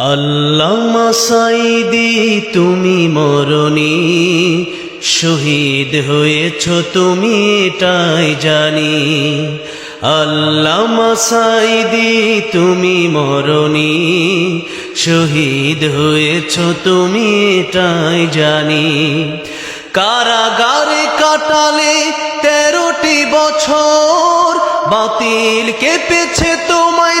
আল্লামা সাইদি, তুমি মরণি। শহীদ হয়েছ তুমি, এটাই জানি। আল্লামা সাইদি, তুমি মরণি। শহীদ হয়েছ তুমি, এটাই জানি। কারাগারে কাটালে তেরোটি বছর, বাতিল কেঁপেছে তোমায়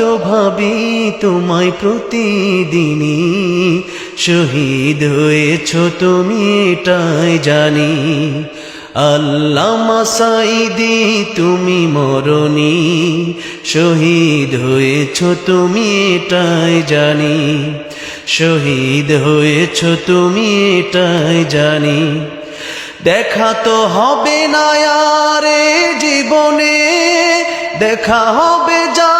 তো ভাবি তোমায় প্রতিদিনই। শহীদ হয়েছ তুমি এটাই জানি। আল্লামা সাইদি তুমি মরণি। শহীদ হয়েছ তুমি এটাই জানি। শহীদ হয়েছ তুমি এটাই জানি। দেখা তো হবে না আরে জীবনে। দেখা হবে ফুল